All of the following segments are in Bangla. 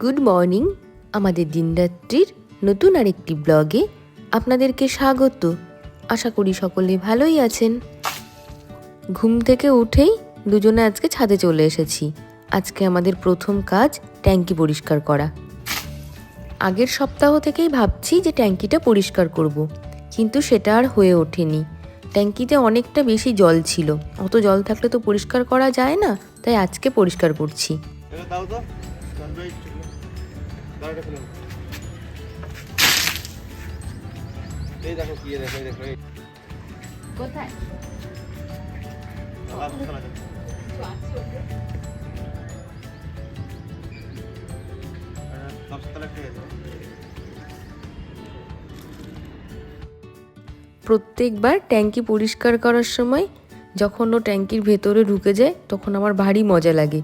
গুড মর্নিং আমাদের দিনরাত্রির নতুন আরেকটি ব্লগে আপনাদেরকে স্বাগত। আশা করি সকলে ভালোই আছেন। ঘুম থেকে উঠেই দুজনে আজকে ছাদে চলে এসেছি। আজকে আমাদের প্রথম কাজ ট্যাঙ্কি পরিষ্কার করা। আগের সপ্তাহ থেকেই ভাবছি যে ট্যাঙ্কিটা পরিষ্কার করব। কিন্তু সেটা আর হয়ে ওঠেনি। ট্যাঙ্কিতে অনেকটা বেশি জল ছিল, অত জল থাকলে তো পরিষ্কার করা যায় না, তাই আজকে পরিষ্কার করছি। দাও তো। এই দেখো কি দেখো দেখো কোথায়? প্রত্যেকবার ট্যাঙ্কি পরিষ্কার করার সময় যখন ও ট্যাঙ্কির ভেতরে ঢুকে যায় তখন আমার ভারী মজা লাগে।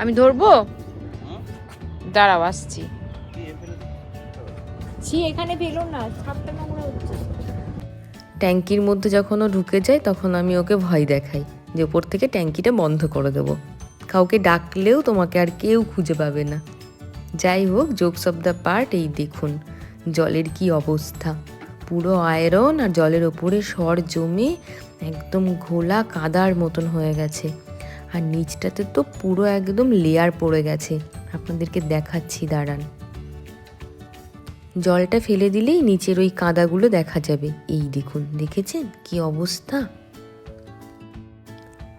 আমি ধরবো? দাঁড়াও, আসছি। ট্যাঙ্কির মধ্যে যখন ও ঢুকে যায়, তখন আমি ওকে ভয় দেখাই যে ওপর থেকে ট্যাঙ্কিটা বন্ধ করে দেবো। কাউকে ডাকলেও তোমাকে আর কেউ খুঁজে পাবে না। যাই হোক, জোকস অফ দ্য পার্ট এই দেখুন। জলের কি অবস্থা? পুরো আয়রন আর জলের ওপরে সর জমে একদম ঘোলা কাদার মতন হয়ে গেছে। আর নিচটাতে তো পুরো একদম লেয়ার পড়ে গেছে। আপনাদেরকে দেখাচ্ছি, দাঁড়ান। জলটা ফেলে দিলেই নিচের ওই কাদাগুলো দেখা যাবে। এই দেখুন, দেখেছেন? কি অবস্থা?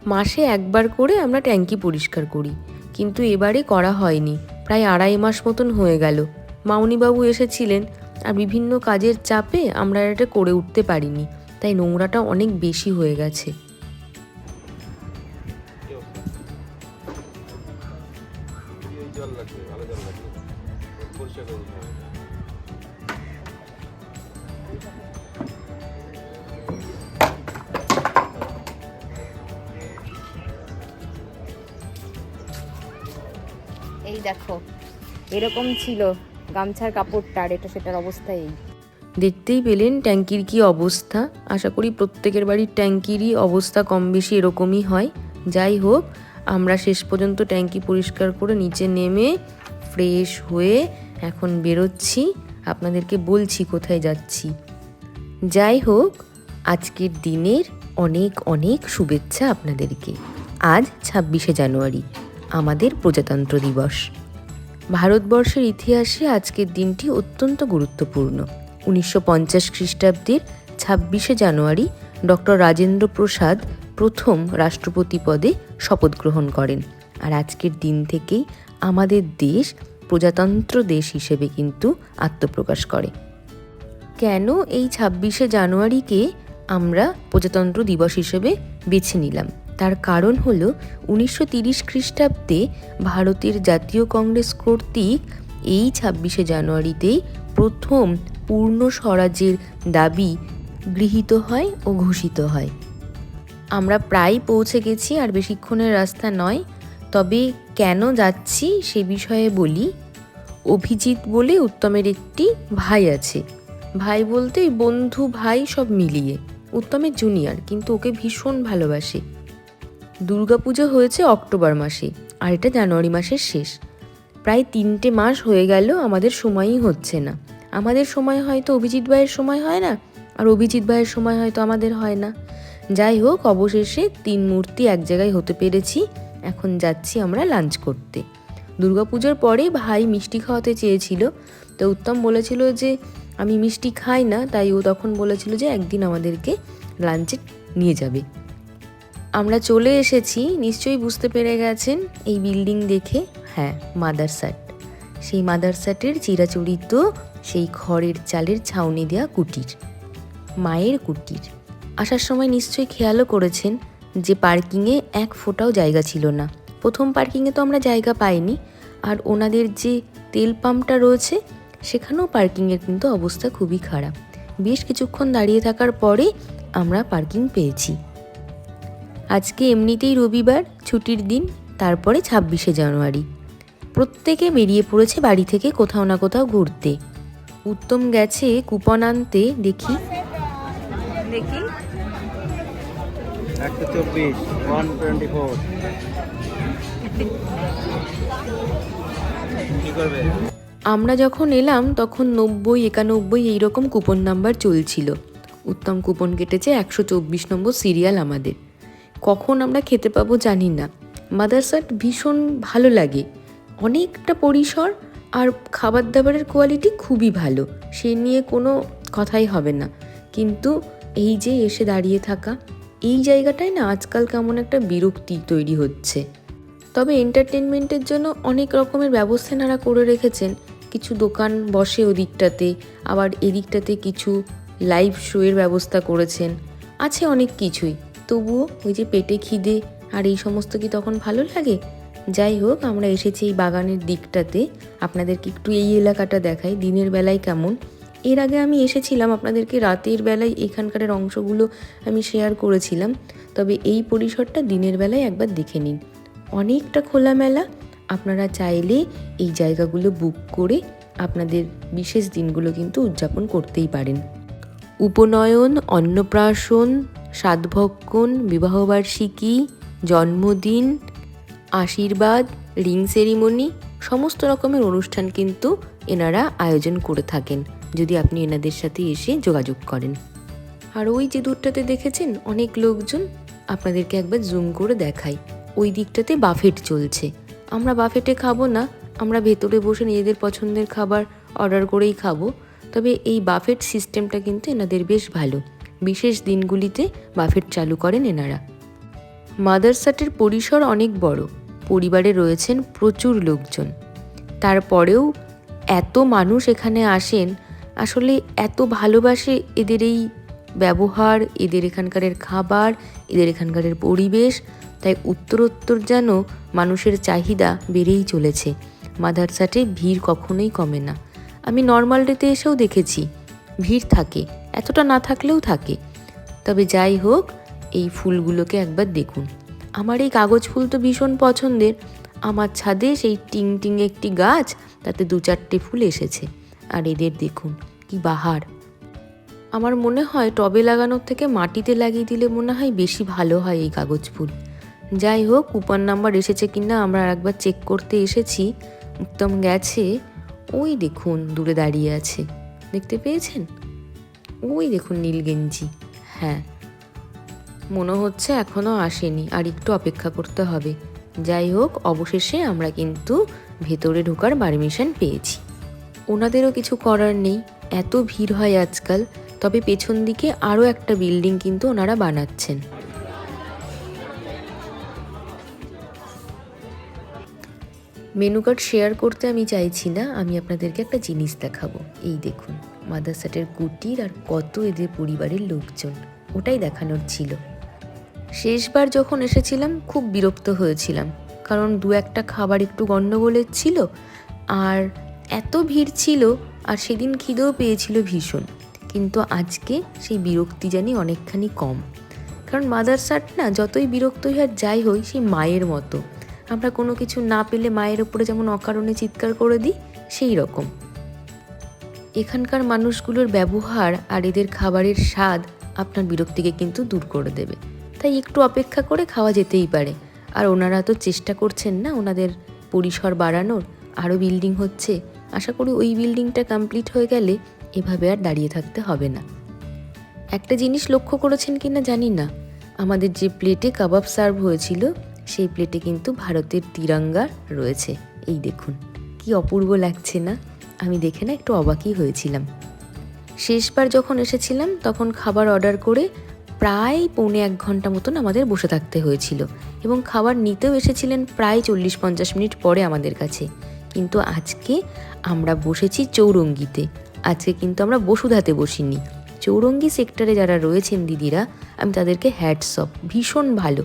মাসে একবার করে আমরা ট্যাঙ্কি পরিষ্কার করি, কিন্তু এবারে করা হয়নি। প্রায় আড়াই মাস মতন হয়ে গেল। মাউনিবাবু এসেছিলেন, আর বিভিন্ন কাজের চাপে আমরা এটা করে উঠতে পারিনি। তাই নোংরাটা অনেক বেশি হয়ে গেছে। এই দেখো, এরকম ছিল গামছার কাপড়টা আর এটা সেটার অবস্থা এই। দেখতেই পেলেন ট্যাঙ্কির কি অবস্থা। আশা করি প্রত্যেকের বাড়ির ট্যাঙ্কিরই অবস্থা কম বেশি এরকমই হয়। যাই হোক, আমরা শেষ পর্যন্ত ট্যাঙ্কি পরিষ্কার করে নিচে নেমে ফ্রেশ হয়ে এখন বেরোচ্ছি। আপনাদেরকে বলছি কোথায় যাচ্ছি। যাই হোক, আজকের দিনের অনেক অনেক শুভেচ্ছা আপনাদেরকে। আজ ছাব্বিশে জানুয়ারি। আমাদের প্রজাতন্ত্র দিবস। ভারতবর্ষের ইতিহাসে আজকের দিনটি অত্যন্ত গুরুত্বপূর্ণ। উনিশশো পঞ্চাশ খ্রিস্টাব্দের ছাব্বিশে জানুয়ারি ডক্টর রাজেন্দ্র প্রসাদ প্রথম রাষ্ট্রপতি পদে শপথ গ্রহণ করেন। আর আজকের দিন থেকেই আমাদের দেশ প্রজাতন্ত্র দেশ হিসেবে কিন্তু আত্মপ্রকাশ করে। কেন এই ছাব্বিশে জানুয়ারিকে আমরা প্রজাতন্ত্র দিবস হিসেবে বেছে নিলাম? তার কারণ হল উনিশশো তিরিশ খ্রিস্টাব্দে ভারতের জাতীয় কংগ্রেস কর্তৃক এই ছাব্বিশে জানুয়ারিতেই প্রথম পূর্ণ স্বরাজ্যের দাবি গৃহীত হয় ও ঘোষিত হয়। আমরা প্রায় পৌঁছে গেছি আর বেশিক্ষণের রাস্তা নয়, তবে কেন যাচ্ছি সে বিষয়ে বলি। অভিজিৎ বলে উত্তমের একটি ভাই আছে। ভাই বলতে বন্ধু ভাই সব মিলিয়ে। উত্তমের জুনিয়র কিন্তু ওকে ভীষণ ভালোবাসে। দুর্গাপুজো হয়েছে অক্টোবর মাসে, আর এটা জানুয়ারি মাসের শেষ। প্রায় তিনটে মাস হয়ে গেল, আমাদের সময়ই হচ্ছে না। আমাদের সময় হয়তো অভিজিৎ ভাইয়ের সময় হয় না, আর অভিজিৎ ভাইয়ের সময় হয়তো আমাদের হয় না। যাই হোক, অবশেষে তিন মূর্তি এক জায়গায় হতে পেরেছি, এখন যাচ্ছি আমরা লাঞ্চ করতে। দুর্গাপুজোর পরে ভাই মিষ্টি খাওয়াতে চেয়েছিল, তো উত্তম বলেছিল যে, আমি মিষ্টি খাই না তাই ও তখন বলেছিল যে, একদিন আমাদেরকে লাঞ্চে নিয়ে যাবে। আমরা চলে এসেছি, নিশ্চয়ই বুঝতে পেরে গেছেন, এই বিল্ডিং দেখে হ্যাঁ মাদারসাট সেই মাদারসাটের চিরাচরিত, সেই খড়ের চালের ছাউনি দেওয়া কুটির, মায়ের কুটির। আসার সময় নিশ্চয়ই খেয়ালও করেছেন যে পার্কিংয়ে এক ফোঁটাও জায়গা ছিল না। প্রথম পার্কিংয়ে তো আমরা জায়গা পাইনি, আর ওনাদের যে তেল পাম্পটা রয়েছে, সেখানেও পার্কিংয়ের কিন্তু অবস্থা খুবই খারাপ। বেশ কিছুক্ষণ দাঁড়িয়ে থাকার পরে আমরা পার্কিং পেয়েছি। আজকে এমনিতেই রবিবার ছুটির দিন তারপরে ছাব্বিশে জানুয়ারি। প্রত্যেকে বেরিয়ে পড়েছে বাড়ি থেকে কোথাও না কোথাও ঘুরতে। উত্তম গেছে কুপন আনতে দেখি। দেখি। একশো চব্বিশ ওয়ান টোয়েন্টি ফোর আমরা যখন এলাম তখন নব্বই একানব্বই এইরকম কুপন নাম্বার চলছিল। উত্তম কুপন কেটেছে একশো চব্বিশ নম্বর সিরিয়াল আমাদের। কখন আমরা খেতে পাবো জানি না। মাদারসাট ভীষণ ভালো লাগে। অনেকটা পরিসর আর খাবার দাবারের কোয়ালিটি খুবই ভালো। সে নিয়ে কোনো কথাই হবে না। কিন্তু এই যে এসে দাঁড়িয়ে থাকা, এই জায়গাটায় না আজকাল কেমন একটা বিরক্তি তৈরি হচ্ছে। তবে এন্টারটেনমেন্টের জন্য অনেক রকমের ব্যবস্থা এনারা করে রেখেছেন। কিছু দোকান বসে ওদিকটাতে, আবার এদিকটাতে কিছু লাইভ শোয়ের ব্যবস্থা করেছেন। আছে অনেক কিছুই। তবুও ওই যে পেটে খিদে আর এই সমস্ত কি তখন ভালো লাগে? যাই হোক, আমরা এসেছি এই বাগানের দিকটাতে। আপনাদেরকে একটু এই এলাকাটা দেখাই, দিনের বেলায় কেমন? এর আগে আমি এসেছিলাম, আপনাদেরকে রাতের বেলায় এখানকার অংশগুলো আমি শেয়ার করেছিলাম। তবে এই পরিসরটা দিনের বেলায় একবার দেখে নিন। অনেকটা খোলামেলা। আপনারা চাইলে এই জায়গাগুলো বুক করে আপনাদের বিশেষ দিনগুলো কিন্তু উদযাপন করতেই পারেন। উপনয়ন, অন্নপ্রাশন সাধভক্ষণ, বিবাহবার্ষিকী, জন্মদিন, আশীর্বাদ, রিং সেরিমনি, সমস্ত রকমের অনুষ্ঠান কিন্তু এনারা আয়োজন করে থাকেন। যদি আপনি এনাদের সাথে এসে যোগাযোগ করেন। আর ওই যে দূরটাতে দেখেছেন, অনেক লোকজন আপনাদেরকে একবার জুম করে দেখাই ওই দিকটাতে বাফেট চলছে। আমরা বাফেটে খাব না, আমরা ভেতরে বসে নিজেদের পছন্দের খাবার অর্ডার করেই খাব। তবে এই বাফেট সিস্টেমটা কিন্তু এনাদের বেশ ভালো। বিশেষ দিনগুলিতে বাফেট চালু করেন এনারা। মাদারসাটের পরিসর অনেক বড়। পরিবারে রয়েছেন প্রচুর লোকজন। তারপরেও এত মানুষ এখানে আসেন, আসলে এত ভালোবাসে এদের এই ব্যবহার, এদের এখানকারের খাবার, এদের এখানকারের পরিবেশ, তাই উত্তরোত্তর যেন মানুষের চাহিদা বেড়েই চলেছে। মাদারসাটে ভিড় কখনোই কমে না। আমি নর্মাল ডেতে এসেও দেখেছি, ভিড় থাকে। এতটা না থাকলেও থাকে। তবে যাই হোক, এই ফুলগুলোকে একবার দেখুন। আমার এই কাগজ ফুল তো ভীষণ পছন্দের। আমার ছাদে সেই টিং টিং একটি গাছ, তাতে দু চারটে ফুল এসেছে। আর এদের দেখুন, কি বাহার। আমার মনে হয় টবে লাগানোর থেকে মাটিতে লাগিয়ে দিলে মনে হয় বেশি ভালো হয় এই কাগজ ফুল। যাই হোক, কুপন নাম্বার এসেছে কিনা আমরা একবার চেক করতে এসেছি। উত্তম গেছে। ওই দেখুন, দূরে দাঁড়িয়ে আছে। দেখতে পেয়েছেন? ওই দেখুন নীল গেঞ্জি। হ্যাঁ। মনে হচ্ছে এখনও আসেনি, আর একটু অপেক্ষা করতে হবে। যাই হোক, অবশেষে আমরা কিন্তু ভেতরে ঢোকার পারমিশন পেয়েছি। ওনাদেরও কিছু করার নেই। এত ভিড় হয় আজকাল, তবে পেছন দিকে আরও একটা বিল্ডিং কিন্তু ওনারা বানাচ্ছেন। মেনু কার্ড শেয়ার করতে আমি চাইছি না, আমি আপনাদেরকে একটা জিনিস দেখাবো। এই দেখুন মাদারসাটের কুটির আর কত এদের পরিবারের লোকজন, ওটাই দেখানোর ছিল। শেষবার যখন এসেছিলাম, খুব বিরক্ত হয়েছিলাম, কারণ দু একটা খাবার একটু গণ্ডগোলের ছিল, আর এত ভিড় ছিল, আর সেদিন খিদেও পেয়েছিল ভীষণ। কিন্তু আজকে সেই বিরক্তি জানি অনেকখানি কম। কারণ মাদারসাট না, যতই বিরক্ত হই আর যাই হই, সেই মায়ের মতো। আমরা কোনো কিছু না পেলে মায়ের ওপরে যেমন অকারণে চিৎকার করে দিই, সেই রকম। এখানকার মানুষগুলোর ব্যবহার আর এদের খাবারের স্বাদ আপনার বিরক্তিকে কিন্তু দূর করে দেবে। তাই একটু অপেক্ষা করে খাওয়া যেতেই পারে। আর ওনারা তো চেষ্টা করছেন না ওনাদের পরিসর বাড়ানোর, আরও বিল্ডিং হচ্ছে। আশা করি ওই বিল্ডিংটা কমপ্লিট হয়ে গেলে এভাবে আর দাঁড়িয়ে থাকতে হবে না। একটা জিনিস লক্ষ্য করেছেন কিনা জানি না। আমাদের যে প্লেটে কাবাব সার্ভ হয়েছিল সেই প্লেটে কিন্তু ভারতের তিরঙ্গা রয়েছে। এই দেখুন, কি অপূর্ব লাগছে না? আমি দেখে না একটু অবাকই হয়েছিলাম। শেষবার যখন এসেছিলাম, তখন খাবার অর্ডার করে প্রায় পৌনে এক ঘণ্টা মতন আমাদের বসে থাকতে হয়েছিল এবং খাবার নিতেও এসেছিলেন প্রায় চল্লিশ পঞ্চাশ মিনিট পরে আমাদের কাছে। কিন্তু আজকে আমরা বসেছি চৌরঙ্গিতে। আজকে কিন্তু আমরা বসুধাতে বসিনি। চৌরঙ্গি সেক্টরে যারা রয়েছেন দিদিরা, আমি তাদেরকে হ্যাটসঅপ ভীষণ ভালো।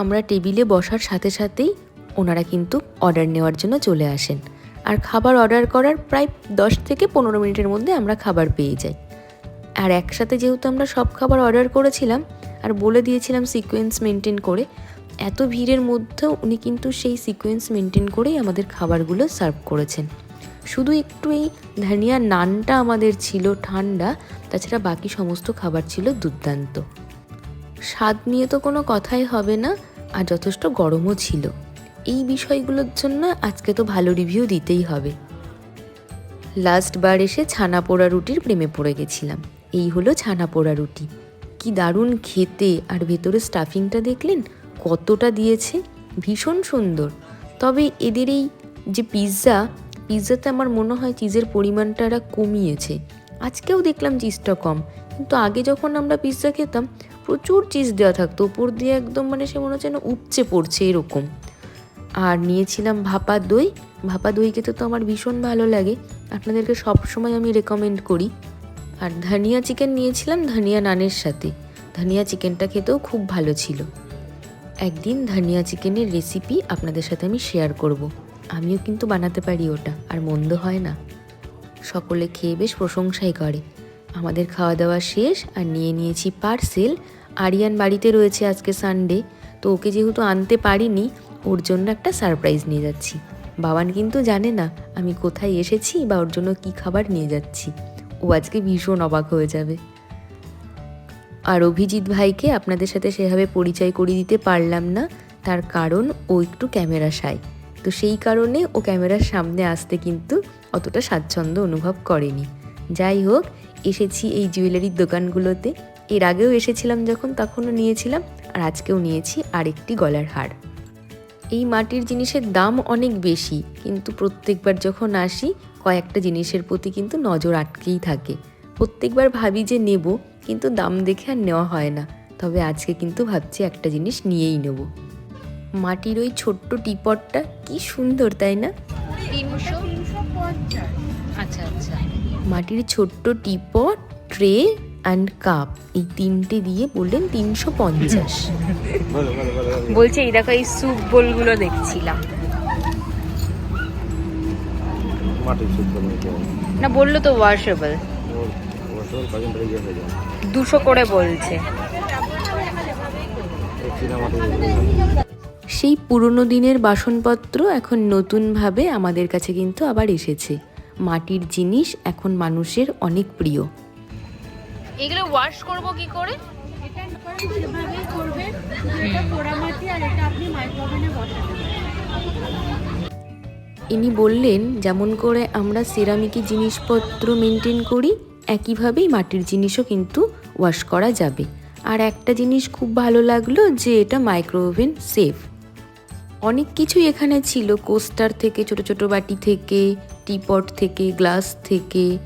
আমরা টেবিলে বসার সাথে সাথেই ওনারা কিন্তু অর্ডার নেওয়ার জন্য চলে আসেন। আর খাবার অর্ডার করার প্রায় দশ থেকে পনেরো মিনিটের মধ্যে আমরা খাবার পেয়ে যাই। আর একসাথে যেহেতু আমরা সব খাবার অর্ডার করেছিলাম, আর বলে দিয়েছিলাম সিকোয়েন্স মেনটেন করে, এত ভিড়ের মধ্যেও উনি কিন্তু সেই সিকোয়েন্স মেনটেন করেই আমাদের খাবারগুলো সার্ভ করেছেন। শুধু একটু এই ধনিয়া নানটা আমাদের ছিল ঠান্ডা, তাছাড়া বাকি সমস্ত খাবার ছিল দুর্দান্ত। স্বাদ নিয়ে তো কোনো কথাই হবে না, আর যথেষ্ট গরমও ছিল। এই বিষয়গুলোর জন্য আজকে তো ভালো রিভিউ দিতেই হবে। লাস্ট বার এসে ছানা পোড়া রুটির প্রেমে পড়ে গেছিলাম। এই হলো ছানা পোড়া রুটি। কি দারুণ খেতে, আর ভেতরে স্টাফিংটা দেখলেন, কতটা দিয়েছে। ভীষণ সুন্দর। তবে এদের এই যে পিৎজা পিৎজাতে আমার মনে হয় চিজের পরিমাণটা কমিয়েছে। আজকেও দেখলাম চিজটা কম। কিন্তু আগে যখন আমরা পিৎজা খেতাম প্রচুর চিজ দেওয়া থাকতো। উপর দিয়ে একদম মানে সে মনে হচ্ছে যেন উপচে পড়ছে এরকম। আর নিয়েছিলাম ভাপা দই। ভাপা দই খেতে তো আমার ভীষণ ভালো লাগে। আপনাদেরকে সবসময় আমি রেকমেন্ড করি। আর ধনিয়া চিকেন নিয়েছিলাম ধনিয়া নানের সাথে। ধনিয়া চিকেনটা খেতেও খুব ভালো ছিল। একদিন ধনিয়া চিকেনের রেসিপি আপনাদের সাথে আমি শেয়ার করব। আমিও কিন্তু বানাতে পারি ওটা, আর মন্দ হয় না। সকলে খেয়ে বেশ প্রশংসাই করে। আমাদের খাওয়া দাওয়া শেষ আর নিয়ে নিয়েছি পার্সেল আরিয়ান বাড়িতে রয়েছে আজকে সানডে তো ওকে যেহেতু আনতে পারিনি, ওর জন্য একটা সারপ্রাইজ নিয়ে যাচ্ছি। বাবান কিন্তু জানে না আমি কোথায় এসেছি বা ওর জন্য কি খাবার নিয়ে যাচ্ছি। ও আজকে ভীষণ অবাক হয়ে যাবে। আর অভিজিৎ ভাইকে আপনাদের সাথে সেভাবে পরিচয় করিয়ে দিতে পারলাম না, তার কারণ ও একটু ক্যামেরা সায় তো সেই কারণে ও ক্যামেরার সামনে আসতে কিন্তু অতটা স্বাচ্ছন্দ্য অনুভব করেনি। যাই হোক এসেছি এই জুয়েলারির দোকানগুলোতে। এর আগেও এসেছিলাম যখন, তখনও নিয়েছিলাম, আর আজকেও নিয়েছি আরেকটি গলার হার। এই মাটির জিনিসের দাম অনেক বেশি, কিন্তু প্রত্যেকবার যখন আসি, কয়েকটা জিনিসের প্রতি কিন্তু নজর আটকেই থাকে। প্রত্যেকবার ভাবি যে নেব, কিন্তু দাম দেখে আর নেওয়া হয় না। তবে আজকে কিন্তু ভাবছি একটা জিনিস নিয়েই নেব। মাটির ওই ছোট্ট টিপটটা কি সুন্দর তাই না? তিনশো? পঞ্চাশ আচ্ছা আচ্ছা। মাটির ছোট্ট টিপট ট্রে অ্যান্ড কাপ এই তিনটে দিয়ে বললেন তিনশো পঞ্চাশ। বলছে এই দেখো এই স্যুপ বোলগুলো দেখছিলাম। না বলল তো ওয়াশেবল যায় দুশো করে বলছে। সেই পুরনো দিনের বাসনপত্র এখন নতুনভাবে আমাদের কাছে কিন্তু আবার এসেছে। মাটির জিনিস এখন মানুষের অনেক প্রিয়। এগুলো ওয়াশ করব কি করে? ইনি বললেন যেমন করে আমরা সেরামিকি জিনিসপত্র মেনটেন করি একইভাবেই মাটির জিনিসও কিন্তু ওয়াশ করা যাবে। আর একটা জিনিস খুব ভালো লাগল যে এটা মাইক্রোওভেন সেফ অনেক কিছুই এখানে ছিল। কোস্টার থেকে, ছোট ছোট বাটি থেকে, টিপট থেকে, গ্লাস থেকে,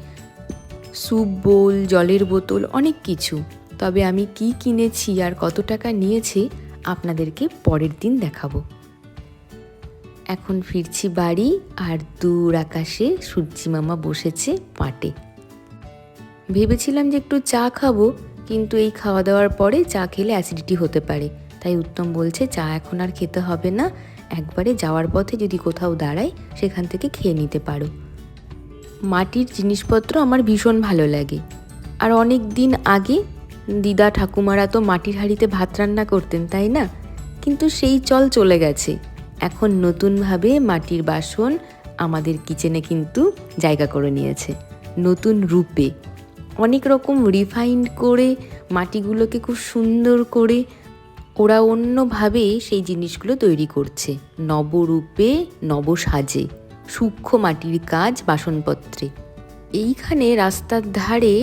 স্যুপ বোল, জলের বোতল, অনেক কিছু। তবে আমি কি কিনেছি আর কত টাকা নিয়েছে আপনাদেরকে পরের দিন দেখাবো। এখন ফিরছি বাড়ি আর দূর আকাশে সূর্যি মামা বসেছে পাটে। ভেবেছিলাম যে একটু চা খাব, কিন্তু এই খাওয়া দাওয়ার পরে চা খেলে অ্যাসিডিটি হতে পারে। তাই উত্তম বলছে, চা এখন আর খেতে হবে না। একবারে যাওয়ার পথে যদি কোথাও দাঁড়ায় সেখান থেকে খেয়ে নিতে পারো। মাটির জিনিসপত্র আমার ভীষণ ভালো লাগে। আর অনেক দিন আগে দিদা ঠাকুমারা তো মাটির হাঁড়িতে ভাত রান্না করতেন, তাই না? কিন্তু সেই চল চলে গেছে। এখন নতুনভাবে মাটির বাসন আমাদের কিচেনে কিন্তু জায়গা করে নিয়েছে। নতুন রূপে। অনেক রকম রিফাইন্ড করে মাটিগুলোকে খুব সুন্দর করে ওরা অন্যভাবে সেই জিনিসগুলো তৈরি করছে। নবরূপে নবসাজে সূক্ষ্ম মাটির কাজ বাসনপত্রে। এইখানে রাস্তার ধারে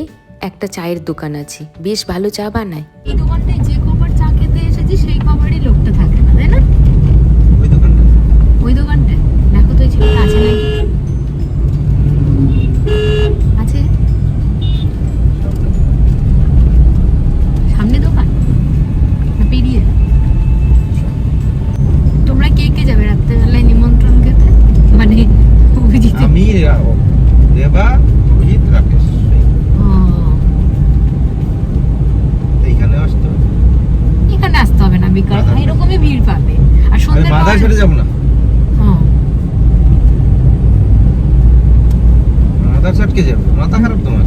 একটা চায়ের দোকান আছে। বেশ ভালো চা বানায়। এই দোকানটায় যে কবার চা খেতে এসেছি সেই কবারই লোকটা থাকে না তাই না? ওই দোকানটা ওই দোকানটায়? দেখো তো এই ছেলেটা আছে নাকি? মাদার- এরকমই ভিড় পাবে। আর আমি সন্ধ্যে মাথায় ছেড়ে যাব না। মাথার ছাটকে যাব মাথা খারাপ তোমার।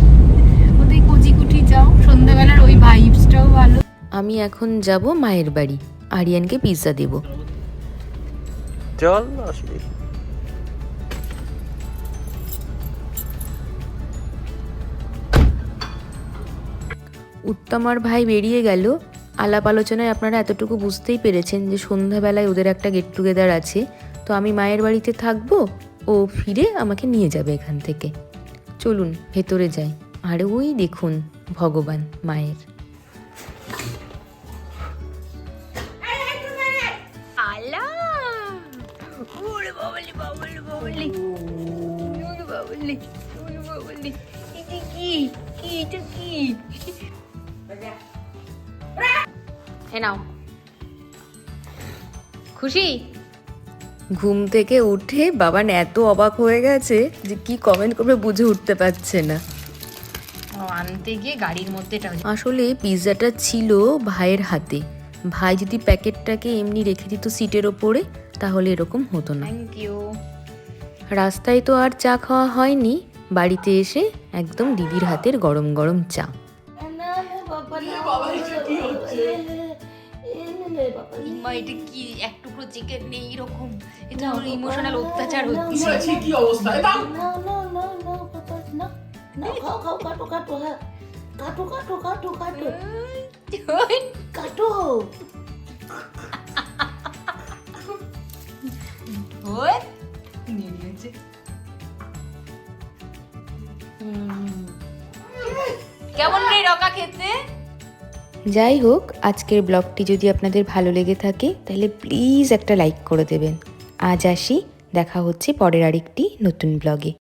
ওদের কচি যাও সন্ধ্যাবেলার ওই ভাইবসটাও ভালো। আমি এখন যাব মায়ের বাড়ি আরিয়ানকে পিৎজা দেব। চল উত্তমার ভাই বেরিয়ে গেল আলাপ আলোচনায় আপনারা এতটুকু বুঝতেই পেরেছেন যে সন্ধ্যাবেলায় ওদের একটা গেট টুগেদার আছে। তো আমি মায়ের বাড়িতে থাকব, ও ফিরে আমাকে নিয়ে যাবে এখান থেকে। চলুন, ভেতরে যাই। আর ওই দেখুন, ভগবান মায়ের। কি কি কি? এ নাও। খুশি? ঘুম থেকে উঠে বাবান এত অবাক হয়ে গেছে যে কি কমেন্ট করবে বুঝে উঠতে পারছে না। আনতে গিয়ে গাড়ির মধ্যে আসলে পিৎজাটা ছিল ভাইয়ের হাতে। ভাই যদি প্যাকেটটাকে এমনি রেখে দিত সিটের ওপরে তাহলে এরকম হতো না। থ্যাংক ইউ রাস্তায় তো আর চা খাওয়া হয়নি বাড়িতে এসে একদম দিদির হাতের গরম গরম চা। মা এটা কি এক টুকরো চিকেন নেই এরকম। এটা আমার ইমোশনাল অত্যাচার হচ্ছে। কি অবস্থা? খাও খাও কাটো কাটো হ্যাঁ। কাটো কাটো কাটো কাটো। কাটো। ওই নিয়ে নিয়েছে কেমন রে রকা খেতে? যাই হোক, আজকের ব্লগটি যদি আপনাদের ভালো লেগে থাকে, তাহলে প্লিজ একটা লাইক করে দেবেন। আজ আসি, দেখা হচ্ছে পরের আরেকটি নতুন ব্লগে।